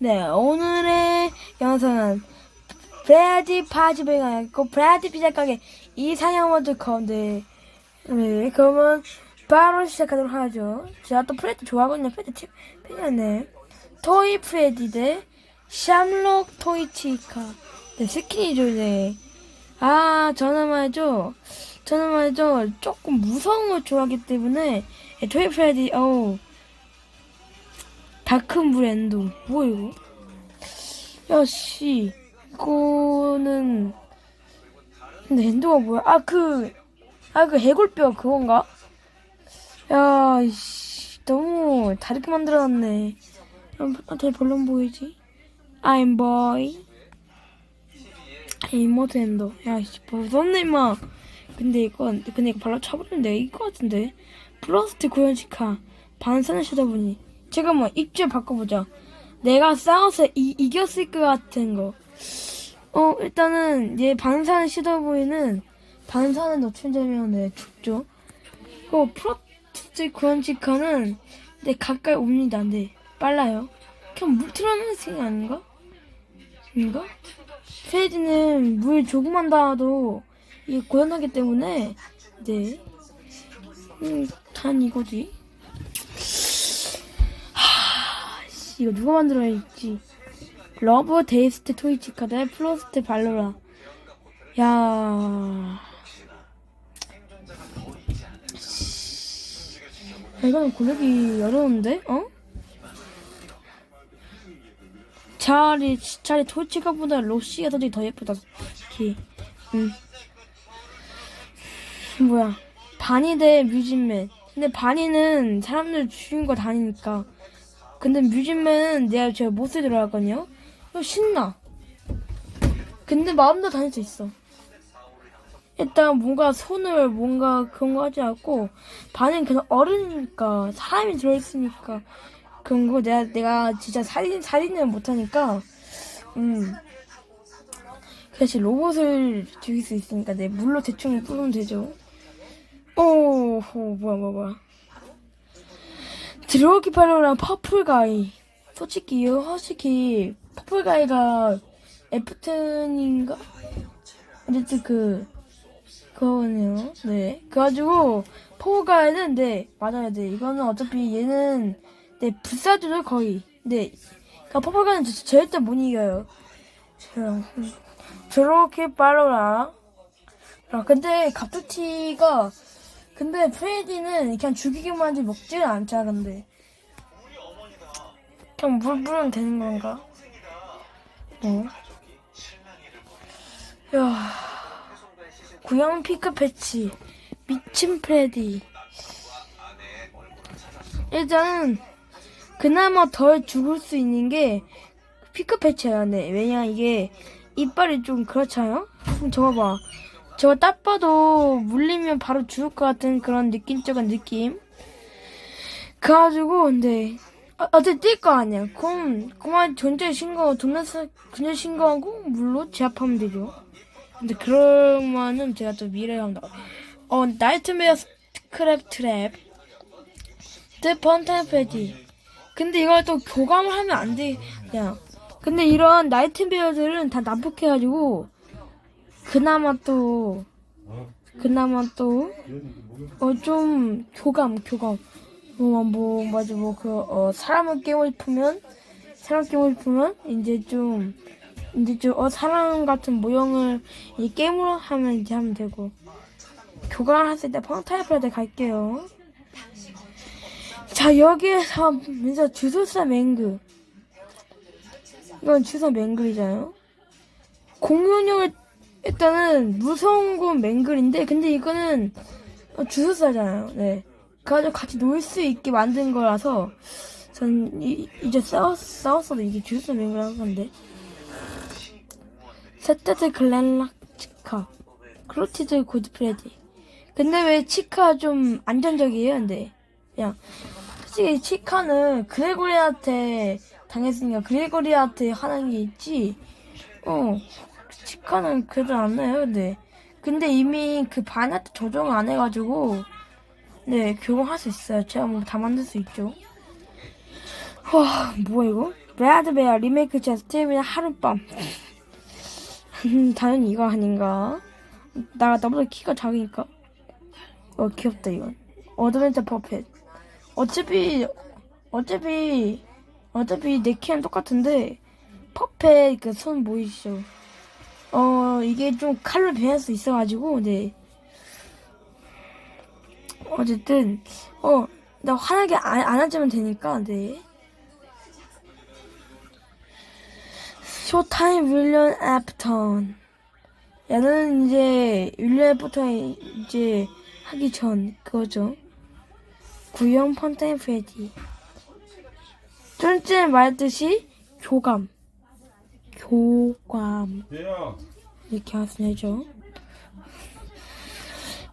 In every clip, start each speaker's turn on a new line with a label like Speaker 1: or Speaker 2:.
Speaker 1: 네, 오늘의 영상은 브래디 파지베가 있고 브래디 피자 가게 이상형 모드 가운데 네, 그러면 바로 시작하도록 하죠. 제가 또 프레디 좋아하거든요. 프레디 치, 팬이네. 토이 프레디 대 샴록 토이 치카. 네, 스킨이죠, 네. 아, 저는 말이죠. 저는 말이죠. 조금 무서운 걸 좋아하기 때문에 네, 토이 프레디, 어우. 다크물 엔도 뭐야 이거? 야씨 이거는 근데 엔도가 뭐야? 아 그 아 그 해골뼈 그건가? 야씨 너무 다르게 만들어놨네. 어떻게 별로 보이지? I'm boy. 이모트 엔도. 야씨 무섭네 임마. 근데 이건 근데 이거 발로 쳐버리는데 이거 같은데 플러스트 고현식카 반선을 쳐다보니 뭐 입질 바꿔보자. 내가 싸워서 이, 이겼을 것 같은 거. 어, 일단은, 얘 반산 시더보이는, 반산에 놓친다면, 네, 죽죠. 그, 프로스트 구원치카는, 네, 가까이 옵니다. 네, 빨라요. 그냥 물생 아닌가? 아닌가? 페이지는 물 조금만 닿아도, 이게 고연하기 때문에, 네. 음, 단 이거지. 씨, 이거 누가 만들어야지? 러브 데이스트 토이치카 대 플로스트 발로라. 야. 씨. 이거는 고르기 어려운데? 어? 차라리 차라리 토이치카보다 로시가 더, 더 예쁘다. 기. 음. 뭐야? 바니 대 뮤진맨. 근데 바니는 사람들 주인과 다니니까. 근데 뮤직맨은 내가 제가 못쓰 들어갔거든요. 신나. 근데 마음대로 다닐 수 있어. 일단 뭔가 손을 뭔가 그런 거 하지 않고 반은 그냥 어른이니까 사람이 들어있으니까 그런 거 내가 내가 진짜 살인 살인을 못하니까 음 그래서 로봇을 죽일 수 있으니까 내 물로 대충 뿌리면 되죠. 오, 오 뭐야 뭐야 뭐야. 드로기 팔로랑 퍼플가이. 솔직히요, 솔직히, 퍼플가이가 애프튼인가? 어쨌든 그, 그거네요. 네. 그래가지고, 퍼플가이는, 네, 맞아요. 네. 이거는 어차피 얘는, 네, 불사조죠, 거의. 네. 그니까 퍼플가이는 저- 절대 못 이겨요. 자, 드로기 팔로랑. 아, 근데, 갑툭튀가, 근데 프레디는 그냥 죽이기만 하지 먹지는 않자 근데 그냥 물 뿌리면 되는 건가? 어? 야 구형 피크 패치 미친 프레디 일단은 그나마 덜 죽을 수 있는 게 피크 패치야 네 왜냐 이게 이빨이 좀 그렇잖아요? 저거 봐 저거 딱 봐도 물리면 바로 죽을 것 같은 그런 느낌적인 느낌. 그래가지고 근데 어, 어차피 뛸거 아니야. 그럼 그만 전체 신고 존나 그냥 신고하고 물로 제압하면 되죠. 근데 그러면은 제가 또 미래에 한다. 어 나이트메어 스크랩 트랩. 드 번타임 패지. 근데 이걸 또 교감을 하면 안 돼. 그냥. 근데 이런 나이트메어들은 다 난폭해가지고 그나마 또 그나마 또 어 좀 교감 교감 뭐뭐 맞아 뭐그어 사람을 깨고 싶으면 사람 깨고 싶으면 이제 좀 이제 좀어 사람 같은 모형을 이 게임으로 하면 이제 하면 되고 교감을 했을 때 펑타이프한테 갈게요. 자 여기에서 민서 주술사 맹글 이건 주사 맹글이잖아요. 공룡을 일단은 무서운 건 맹글인데 근데 이거는 어, 주술사잖아요. 네. 그래가지고 같이 놀 수 있게 만든 거라서 전 이, 이제 싸웠, 싸웠어도 이게 주술사 맹글한 건데 세테드 글렌락 치카 크로티드 고드프레디 근데 왜 치카 좀 안전적이에요? 근데 그냥 솔직히 치카는 그레고리한테 당했으니까 그레고리한테 하는 게 있지 어 치카는 그래도 안 나요, 근데. 근데 이미 그 반한테 조정 안 해가지고, 네, 교환할 수 있어요. 제가 뭐 다 만들 수 있죠. 와, 뭐야, 이거? 브래드베어 리메이크 제스티브의 하룻밤. 당연히 이거 아닌가? 나 나보다 키가 작으니까. 어 귀엽다 이건. 어드벤처 퍼펫. 어차피 어차피 어차피 내 키랑 똑같은데 퍼펫 그 손 보이시죠? 어 이게 좀 칼로 변할 수 있어가지고 네. 어쨌든 어나 환하게 안, 안 앉으면 되니까 네. 쇼타임 윌리엄 애프턴 얘는 이제 윌리엄 애프턴 이제 하기 전 그거죠 구형 펀타임 프레디 좀 전에 말했듯이 교감 교감 이렇게 하시죠.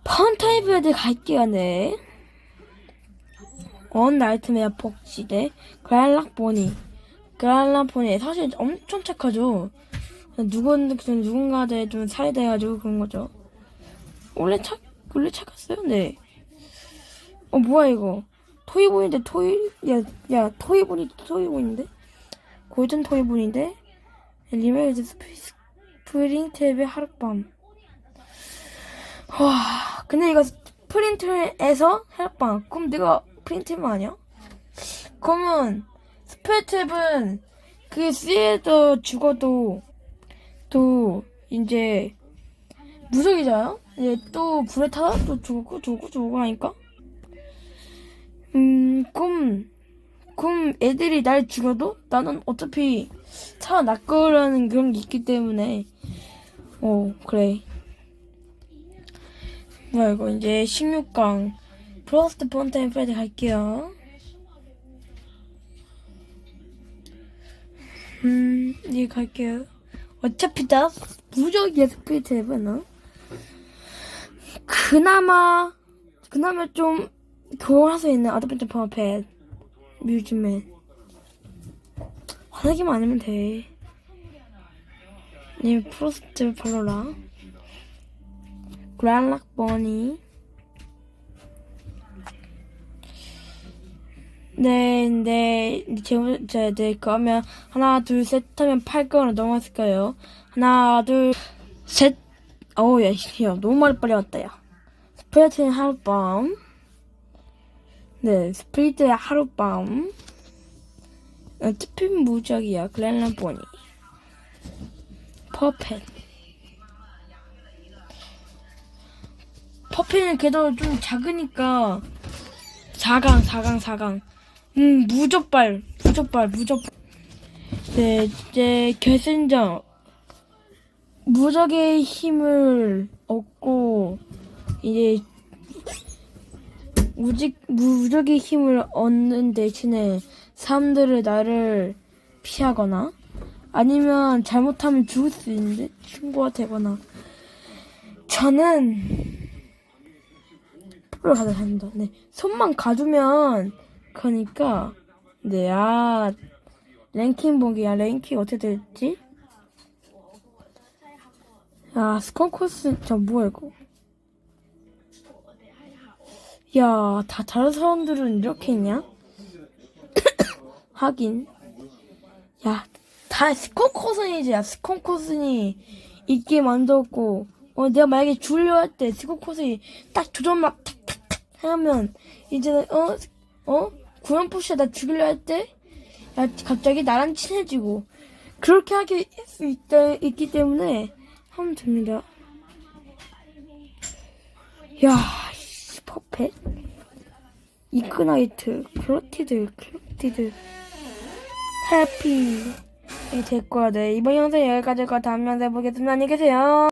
Speaker 1: 펀타임 프레디 갈게요 네. 원 나이트메어 폭시대 그랄락 보니. 그랄락 보니. 사실 엄청 착하죠. 누군 누군가한테 좀 살해돼가지고 그런 거죠. 원래 착 원래 착했어요 네. 어 뭐야 이거. 토이본인데 토이 야야 토이본이 토이본인데? 골든 토이본인데 리메이드 스프링 탭의 하룻밤 와 근데 이거 프린트에서 하룻밤 그럼 내가 프린트만 아니야? 그러면 스프레탭은 그 C에서 죽어도 또 이제 무속이잖아요? 이제 또 불에 타다 또 죽고 죽고 죽고 하니까 음 그럼 애들이 날 죽여도 나는 어차피 살아날 거라는 그런 게 있기 때문에. 어 그래. 나 이거 이제 16강. 프로스트 폰타임 프레드 갈게요. 음 이거 갈게요. 어차피 나 무적이야 스피릿 해봐나? 그나마 그나마 좀 교환할 수 있는 어드벤처 퍼펫 뮤즈맨 화나기만 아니면 돼. 님 프로스트 별로라. 그란락 버니. 네, 네, 제, 제, 네, 그러면 하나, 둘, 셋 하면 8강으로 넘어갔을까요? 하나, 둘, 셋. 어우, 야, 야, 너무 많이 빨리 왔다, 야. 스프레트의 하룻밤. 네, 스프리트의 하룻밤. 어, 특필 무적이야, 글렌란 보니. 퍼펫. 퍼펫은 그래도 좀 작으니까 4강, 4강, 4강. 음, 무적발, 무적발, 무적. 네, 이제 결승전. 무적의 힘을 얻고 이제 무직, 무적의 힘을 얻는 대신에 사람들을 나를 피하거나 아니면 잘못하면 죽을 수 있는데 친구가 되거나 저는 프로 가도 한다. 네 손만 가두면 그러니까 네 아 랭킹 보기야 랭킹 어떻게 됐지? 야 스컨코스 저 뭐야 이거? 야, 다 다른 사람들은 이렇게 있냐? 하긴. 야, 다 스콘코슨이지. 야, 스콘코슨이 있게 만들었고, 어, 내가 만약에 죽으려 할 때 스콘코슨이 딱 조절 막 탁탁탁 하면, 이제는, 어, 어? 구연포시가 나 죽이려 할 때, 야, 갑자기 나랑 친해지고, 그렇게 하게 할수 있다, 있기 때문에, 하면 됩니다. 야, 씨, 퍼펫. 이그나이트, 클로티드, 클로티드, 해피. 이될 거야. 네, 이번 영상 여기까지고 다음 영상에 보겠습니다. 안녕히 계세요.